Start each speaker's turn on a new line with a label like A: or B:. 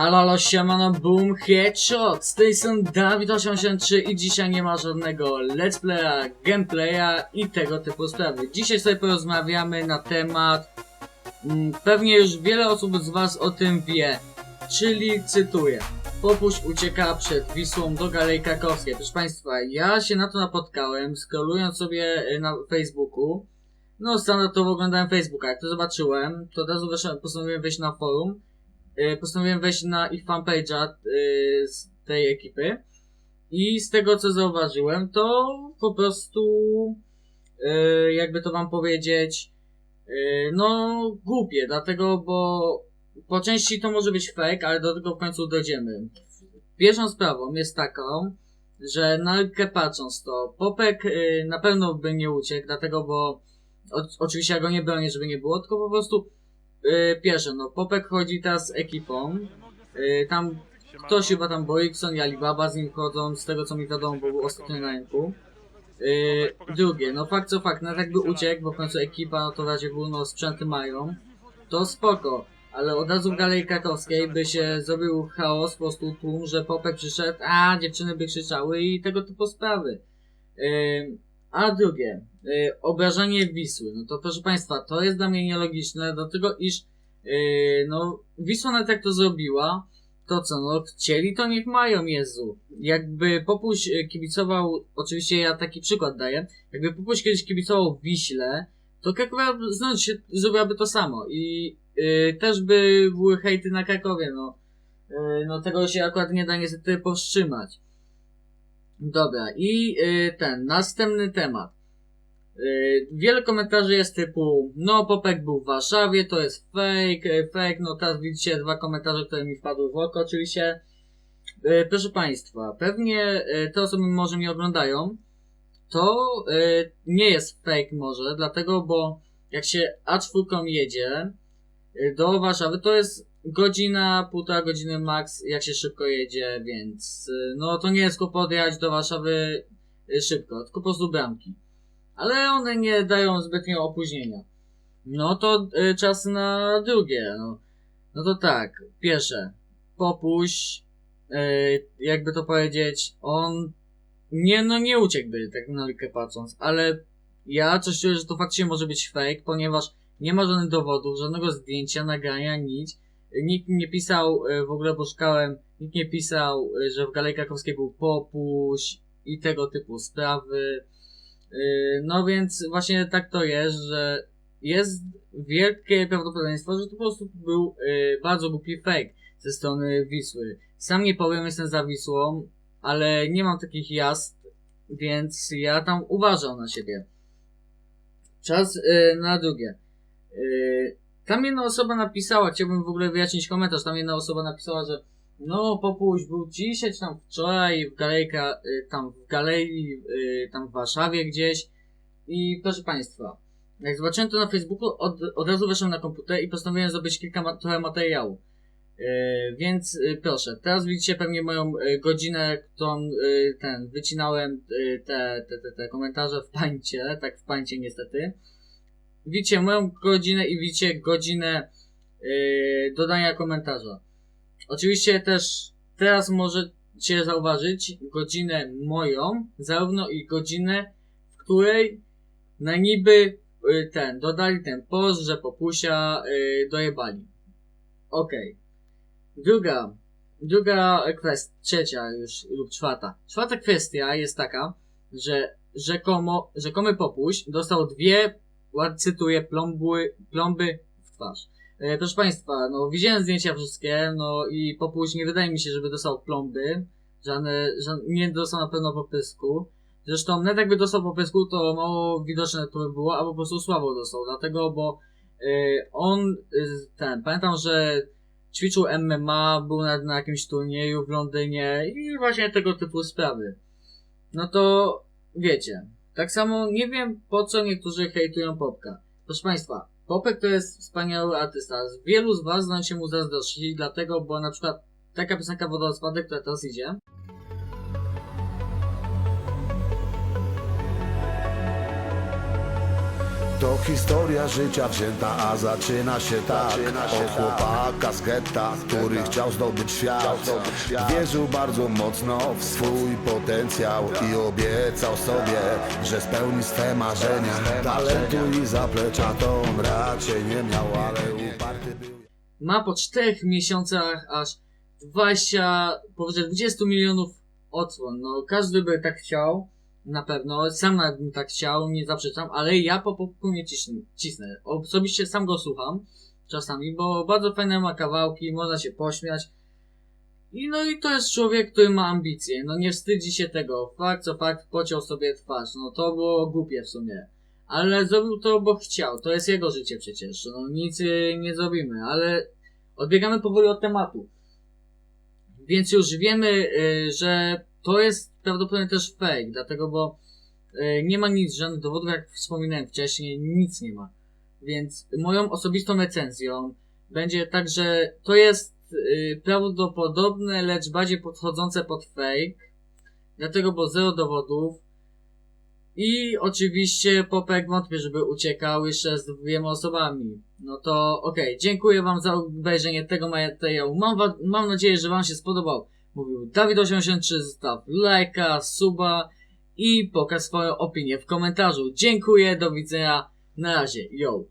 A: Halo, halo, siemano, boom, headshot! Z tej strony Dawid83 i dzisiaj nie ma żadnego let's playa, gameplaya i tego typu sprawy. Dzisiaj sobie porozmawiamy na temat, mm, pewnie już wiele osób z was o tym wie, czyli cytuję. Popuść ucieka przed Wisłą do Galei Krakowskiej. Proszę Państwa, ja się na to napotkałem, scrollując sobie y, na Facebooku. No, standardowo oglądałem Facebooka. Jak to zobaczyłem, to od razu postanowiłem wejść na forum postanowiłem wejść na ich fanpage'a y, z tej ekipy i z tego co zauważyłem, to po prostu y, jakby to wam powiedzieć no głupie, dlatego bo po części to może być fake, ale do tego w końcu dojdziemy. Pierwszą sprawą jest taką, że na Lipkę patrząc to, Popek na pewno by nie uciekł, dlatego bo oczywiście ja go nie bronię, żeby nie było, tylko po prostu Yy, pierwsze, no Popek chodzi teraz z ekipą. Yy, tam ktoś chyba tam Boikson i Alibaba z nim chodzą, z tego co mi wiadomo, bo był ostatnio na rynku. Yy, drugie, no fakt co fakt, nawet jakby uciekł, bo w końcu ekipa, no to razie był, no sprzęty mają, to spoko. Ale od razu w Galei Krakowskiej by się zrobił chaos, po prostu tłum, że Popek przyszedł, a dziewczyny by krzyczały i tego typu sprawy. Yy, a drugie, y, obrażanie Wisły. No to proszę Państwa, to jest dla mnie nielogiczne, dlatego iż y, no Wisła nawet jak to zrobiła, to co, no chcieli to niech mają, Jezu. Jakby Popuś y, kibicował, oczywiście ja taki przykład daję, jakby Popuś kiedyś kibicował Wiśle, to Krakowa znowu się zrobiłaby to samo i y, też by były hejty na Krakowie, no. Y, no tego się akurat nie da niestety powstrzymać. Dobra, i y, ten, następny temat. Y, wiele komentarzy jest typu, no Popek był w Warszawie, to jest fake, y, fake, no teraz widzicie dwa komentarze, które mi wpadły w oko oczywiście. Y, proszę Państwa, pewnie y, te osoby może mnie oglądają, to y, nie jest fake może, dlatego, bo jak się A4 jedzie y, do Warszawy, to jest godzina, półtora godziny max, jak się szybko jedzie, więc y, no to nie jest kłopot jechać do Warszawy y, szybko, tylko po prostu bramki. Ale one nie dają zbytnio opóźnienia. No to y, czas na drugie, no. No to tak, pierwsze, popuść, y, jakby to powiedzieć, on nie, no nie uciekłby, tak na likę patrząc, ale ja coś czuję, że to faktycznie może być fake, ponieważ nie ma żadnych dowodów, żadnego zdjęcia, nagrania, nic. Nikt nie pisał, e, w ogóle bo szukałem, nikt nie pisał, e, że w Galei Krakowskiej był popuś i tego typu sprawy. E, No więc właśnie tak to jest, że jest wielkie prawdopodobieństwo, że to po prostu był bardzo głupi fake ze strony Wisły. Sam nie powiem, jestem za Wisłą, ale nie mam takich jazd, więc ja tam uważam na siebie. Czas na drugie. Tam jedna osoba napisała, chciałbym w ogóle wyjaśnić komentarz, tam jedna osoba napisała, że no popuść był dzisiaj, czy tam wczoraj w galejka, y, tam w galei, y, tam w Warszawie gdzieś i proszę Państwa, jak zobaczyłem to na Facebooku, od, od razu weszłem na komputer i postanowiłem zrobić kilka ma trochę materiału. Yy, więc y, proszę, teraz widzicie pewnie moją y, godzinę, którą y, ten, wycinałem te, te, te, te komentarze w pańcie, tak w pańcie niestety widzicie moją godzinę i widzicie godzinę yy, dodania komentarza. Oczywiście też teraz możecie zauważyć godzinę moją, zarówno i godzinę, w której na niby yy, ten, dodali ten post, że popusia yy, dojebali. Okej. Druga, druga kwestia, trzecia już lub czwarta. Czwarta kwestia jest taka, że rzekomo, rzekomy popuś dostał dwie cytuję, plomby, plomby w twarz. E, proszę Państwa, no widziałem zdjęcia wszystkie, no i popuść nie wydaje mi się, żeby dostał plomby. Żadne, żadne nie dostał na pewno popysku. Zresztą nawet jakby dostał popysku, to mało widoczne to by było, albo po prostu słabo dostał, dlatego, bo e, on, e, ten, pamiętam, że ćwiczył MMA, był na, na jakimś turnieju w Londynie i właśnie tego typu sprawy. No to wiecie, tak samo nie wiem po co niektórzy hejtują Popka. Proszę Państwa, Popek to jest wspaniały artysta. Wielu z Was zna się mu zazdrościć, dlatego, bo na przykład taka piosenka Wodospadek, która teraz idzie,
B: To historia życia wzięta, a zaczyna się tak. Od chłopaka z getta, który chciał zdobyć świat. Wierzył bardzo mocno w swój potencjał I obiecał sobie, że spełni swe marzenia. Talentu i zaplecza to on raczej nie miał, ale uparty był.
A: Ma po 4 miesiącach aż 20, powyżej 20 milionów odsłon. No, każdy by tak chciał, na pewno. Sam tak chciał, nie zaprzeczam, ale ja po popku nie cisnę, cisnę. Osobiście sam go słucham czasami, bo bardzo fajne ma kawałki, można się pośmiać. I no i to jest człowiek, który ma ambicje. No nie wstydzi się tego. Fakt co fakt pociął sobie twarz. No to było głupie w sumie. Ale zrobił to, bo chciał. To jest jego życie przecież. No nic y, nie zrobimy, ale odbiegamy powoli od tematu. Więc już wiemy, y, że to jest prawdopodobnie też fake, dlatego bo y, nie ma nic, żadnych dowodów, jak wspominałem wcześniej, nic nie ma. Więc moją osobistą recenzją będzie tak, że to jest y, prawdopodobne, lecz bardziej podchodzące pod fake, dlatego bo zero dowodów, i oczywiście Popek wątpię, żeby uciekał jeszcze z dwiema osobami. No to okej, dziękuję wam za obejrzenie tego materiału. Mam, mam nadzieję, że wam się spodobał. Mówił Dawid83, zostaw lajka, suba i pokaż swoją opinię w komentarzu. Dziękuję, do widzenia, na razie, yo!